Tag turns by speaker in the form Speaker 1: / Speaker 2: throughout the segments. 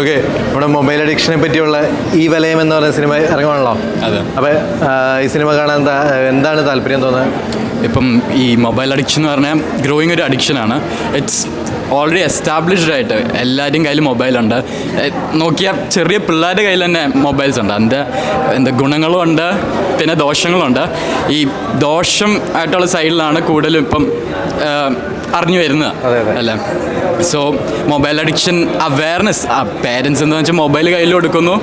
Speaker 1: Okay നമ്മുടെ mobile അഡിക്ഷനെ പറ്റിയുള്ള ഈ വലയം എന്ന് പറയുന്ന സിനിമ ഇറങ്ങുവാണല്ലോ.
Speaker 2: അതെ.
Speaker 1: അപ്പോൾ ഈ സിനിമ കാണാൻ എന്താ എന്താണ് താല്പര്യം തോന്നുന്നത്?
Speaker 2: ഇപ്പം ഈ മൊബൈൽ അഡിക്ഷൻ എന്ന് പറഞ്ഞാൽ ഗ്രോയിങ് ഒരു അഡിക്ഷനാണ്. ഇറ്റ്സ് ഓൾറെഡി എസ്റ്റാബ്ലിഷ്ഡ് ആയിട്ട് എല്ലാവരുടെയും കയ്യിൽ മൊബൈലുണ്ട് നോക്കിയാൽ ചെറിയ പിള്ളേരുടെ കയ്യിൽ തന്നെ മൊബൈൽസ് ഉണ്ട്. അതിന്റെ എന്താ ഗുണങ്ങളുമുണ്ട് പിന്നെ ദോഷങ്ങളുണ്ട് ഈ ദോഷം ആയിട്ടുള്ള സൈഡിലാണ് കൂടുതലും ഇപ്പം അറിഞ്ഞു വരുന്നത്. അല്ലേ? സോ മൊബൈൽ അഡിക്ഷൻ അവയർനെസ് ആ പേരൻസ് എന്ന് വെച്ചാൽ മൊബൈൽ കയ്യിൽ കൊടുക്കുന്നു.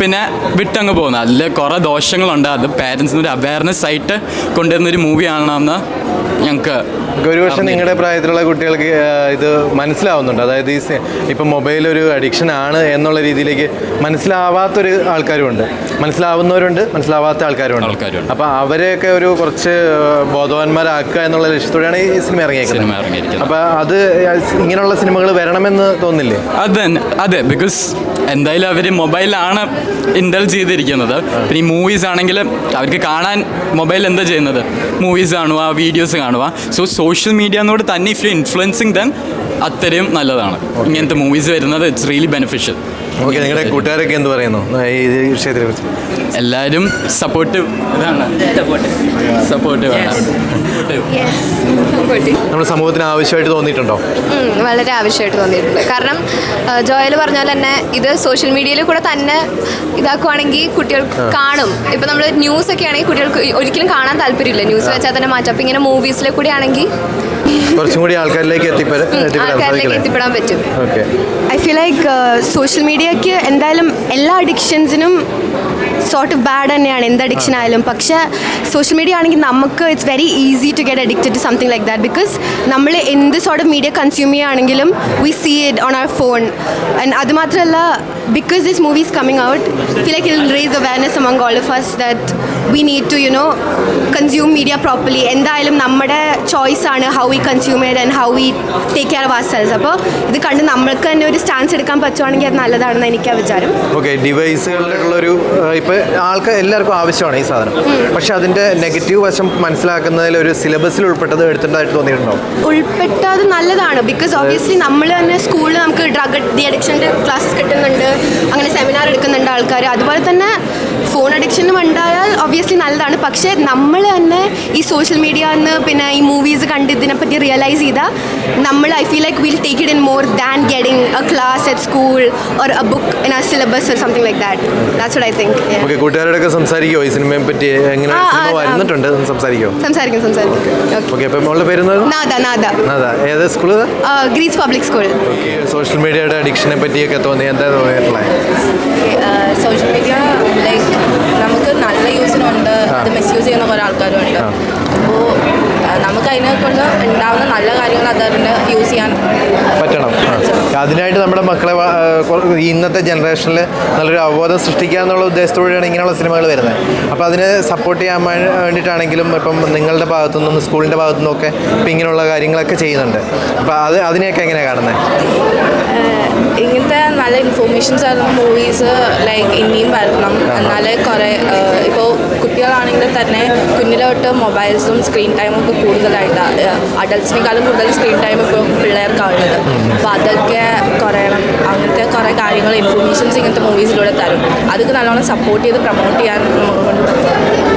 Speaker 2: പിന്നെ വിട്ടങ്ങ് പോകുന്നു. അതിൽ കുറേ ദോഷങ്ങളുണ്ട്. അത് പേരൻസിന്റെ ഒരു അവയർനെസ് ആയിട്ട് കൊണ്ടുവരുന്നൊരു മൂവിയാണെന്ന് ഞങ്ങൾക്ക്
Speaker 1: ഒരുപക്ഷെ നിങ്ങളുടെ പ്രായത്തിലുള്ള കുട്ടികൾക്ക് ഇത് മനസ്സിലാവുന്നുണ്ട്. അതായത് ഈ ഇപ്പം മൊബൈൽ ഒരു അഡിക്ഷൻ ആണ് എന്നുള്ള രീതിയിലേക്ക് മനസ്സിലാവാത്തൊരു ആൾക്കാരുമുണ്ട്. മനസ്സിലാവുന്നവരുണ്ട് മനസ്സിലാവാത്ത ആൾക്കാരുമുണ്ട്.
Speaker 2: ആൾക്കാരുണ്ട്.
Speaker 1: അപ്പോൾ അവരെയൊക്കെ ഒരു കുറച്ച് ബോധവാന്മാരാക്കുക എന്നുള്ള ലക്ഷ്യത്തോടെയാണ് ഈ സിനിമ
Speaker 2: സിനിമ ഇറങ്ങിയിരിക്കുന്നത്.
Speaker 1: അപ്പോൾ അത് ഇങ്ങനെയുള്ള സിനിമകൾ വരണമെന്ന് തോന്നില്ലേ?
Speaker 2: അതെ അതെ ബിക്കോസ് എന്തായാലും അവർ മൊബൈലാണ് ഇൻഡൽ ചെയ്തിരിക്കുന്നത്. പിന്നെ ഈ മൂവീസ് ആണെങ്കിൽ അവർക്ക് കാണാൻ മൊബൈൽ എന്താ ചെയ്യുന്നത്? മൂവീസ് കാണുക വീഡിയോസ് കാണുക. സോ സോഷ്യൽ മീഡിയനോട് തന്നെ ഇഫ് യു ഇൻഫ്ലുവൻസിങ് ദൻ അത്രയും നല്ലതാണ്. ഇങ്ങനത്തെ മൂവീസ് വരുന്നത് ഇറ്റ്സ് റിയലി ബെനിഫിഷ്യൽ
Speaker 1: ഓക്കെ നിങ്ങളുടെ കൂട്ടുകാരൊക്കെ എന്ത് പറയുന്നു? ഈ വിഷയത്തിനെ കുറിച്ച്
Speaker 2: എല്ലാവരും സപ്പോർട്ടീവ് ഇതാണ്. സപ്പോർട്ടീവ്
Speaker 1: നമ്മുടെ സമൂഹത്തിന് ആവശ്യമായിട്ട് തോന്നിയിട്ടുണ്ടോ?
Speaker 3: വളരെ ആവശ്യമായിട്ട് തോന്നിയിട്ടുണ്ട്. കാരണം ജോയൽ പറഞ്ഞ പോലെ തന്നെ ഇത് സോഷ്യൽ മീഡിയയിൽ കൂടെ തന്നെ ഇതാക്കുവാണെങ്കിൽ കുട്ടികൾ കാണും. ഇപ്പം നമ്മൾ ന്യൂസ് ഒക്കെ ആണെങ്കിൽ കുട്ടികൾക്ക് ഒരിക്കലും കാണാൻ താല്പര്യമില്ല. ന്യൂസ് വെച്ചാൽ തന്നെ മാറ്റാം. അപ്പം ഇങ്ങനെ മൂവീസിലെ കൂടെ ആണെങ്കിൽ
Speaker 1: കുറച്ചും കൂടി ആൾക്കാരിലേക്ക് എത്തിപ്പെടാൻ
Speaker 3: പറ്റും.
Speaker 1: Okay.
Speaker 4: I feel like social മീഡിയയ്ക്ക് എന്തായാലും എല്ലാ അഡിക്ഷൻസിനും സോർട്ട് ഓഫ് ബാഡ് തന്നെയാണ്. എന്ത് അഡിക്ഷൻ ആയാലും. പക്ഷെ സോഷ്യൽ മീഡിയ ആണെങ്കിൽ നമുക്ക് it's very easy to get addicted to something like that because നമ്മൾ എന്ത് സോർട്ട് ഓഫ് മീഡിയ കൺസ്യൂം ചെയ്യുകയാണെങ്കിലും we see it on our phone and അതുമാത്രമല്ല because this movies coming out feel like it'll raise awareness among all of that we need to you know consume media properly എന്തായാലും നമ്മുടെ choice ആണ് how we consume it and how we take care our selves അപ്പോൾ ഇത് കണ്ട് നമ്മൾക്ക് തന്നെ ഒരു stance എടുക്കാൻ പറ്റുവാണെങ്കിൽ അത് നല്ലതാണെന്ന് എനിക്ക് വിചാരം.
Speaker 1: ഓക്കെ ഡിവൈസുകളിലുള്ളൊരു ഇപ്പോൾ ആൾക്ക് എല്ലാവർക്കും ആവശ്യമാണ് ഈ സാധനം. പക്ഷെ അതിന്റെ നെഗറ്റീവ് വശം മനസ്സിലാക്കുന്നതിൽ ഒരു സിലബസിൽ ഉൾപ്പെട്ടത് എടുത്തിട്ടായിട്ട് തോന്നിയിട്ടുണ്ടോ?
Speaker 4: ഉൾപ്പെട്ടത് നല്ലതാണ്. ബിക്കോസ് ഓബിയസ്ലി നമ്മൾ തന്നെ സ്കൂളിൽ നമുക്ക് ഡ്രഗ് ഡി അഡിക്ഷന്റെ ക്ലാസ്സസ് കിട്ടുന്നുണ്ട്. അങ്ങനെ സെമിനാർ എടുക്കുന്നുണ്ട് ആൾക്കാർ അതുപോലെ തന്നെ ഫോൺ അഡിക്ഷനും ഉണ്ടായാൽ ഒബ്വിയസ്ലി നല്ലതാണ്. പക്ഷേ നമ്മൾ തന്നെ ഈ സോഷ്യൽ മീഡിയ എന്ന് പിന്നെ ഈ മൂവീസ് കണ്ട് ഇതിനെപ്പറ്റി റിയലൈസ് ചെയ്താൽ നമ്മൾ I feel like will take it in more than getting a class at school or a book in a syllabus or something like that that's what I think
Speaker 1: okay കൂട്ടുകാരോടൊക്കെ സംസാരിക്കുമോ ഈ സിനിമയെ പറ്റി എങ്ങനെ
Speaker 4: ആ, ആ,
Speaker 1: സിനിമ വരുന്നുണ്ട് സംസാരിക്കുമോ
Speaker 4: സംസാരിക്കും സംസാരിക്കും. ഓക്കെ
Speaker 1: അപ്പോൾ മോളുടെ പേര് എന്താണ്
Speaker 4: നാദ നാദ
Speaker 1: നാദ ഏത് school
Speaker 4: Greece public school
Speaker 1: okay social മീഡിയയുടെ അഡിക്ഷനെ പറ്റിയൊക്കെ തോന്നി. എന്താ തോന്നിയിട്ടുള്ളത്
Speaker 5: സോഷ്യൽ മീഡിയ നല്ല യൂസിനുണ്ട് അത് മിസ്യൂസ് ചെയ്യുന്ന കുറേ ആൾക്കാരും ഉണ്ട് അപ്പോൾ നമുക്ക് അതിനെ കൊണ്ട് ഉണ്ടാവുന്ന നല്ല കാര്യങ്ങൾ അതിന് യൂസ് ചെയ്യാൻ
Speaker 1: പറ്റണം. അതിനായിട്ട് നമ്മുടെ മക്കളെ ഇന്നത്തെ ജനറേഷനിൽ നല്ലൊരു അവബോധം സൃഷ്ടിക്കുക എന്നുള്ള ഉദ്ദേശത്തോടെയാണ് ഇങ്ങനെയുള്ള സിനിമകൾ വരുന്നത്. അപ്പോൾ അതിനെ സപ്പോർട്ട് ചെയ്യാൻ വേണ്ടിയിട്ടാണെങ്കിലും ഇപ്പം നിങ്ങളുടെ ഭാഗത്തു നിന്നും സ്കൂളിന്റെ ഭാഗത്തു ഒക്കെ ഇപ്പം ഇങ്ങനെയുള്ള കാര്യങ്ങളൊക്കെ ചെയ്യുന്നുണ്ട്. അപ്പോൾ അത് അതിനെയൊക്കെ എങ്ങനെയാണ് കാണുന്നത്
Speaker 5: ഇങ്ങനത്തെ നല്ല ആയിരുന്നു മൂവീസ് ലൈക്ക് ഇനിയും വരണം. എന്നാലേ കുറേ ഇപ്പോൾ കുട്ടികളാണെങ്കിൽ തന്നെ കുഞ്ഞിലോട്ട് മൊബൈൽസും സ്ക്രീൻ ടൈമും ഒക്കെ കൂടുതലായിട്ട് അഡൽട്സിനേക്കാളും കൂടുതൽ സ്ക്രീൻ ടൈം ഇപ്പോൾ പിള്ളേർക്കാണുള്ളത് അപ്പോൾ അതൊക്കെ കുറയണം അങ്ങനത്തെ കുറേ കാര്യങ്ങൾ ഇൻഫോർമേഷൻസ് ഇങ്ങനത്തെ മൂവീസിലൂടെ തരും. അതൊക്കെ നല്ലോണം സപ്പോർട്ട് ചെയ്ത് പ്രൊമോട്ട് ചെയ്യാൻ നമുക്ക് കൊണ്ട് പറ്റും.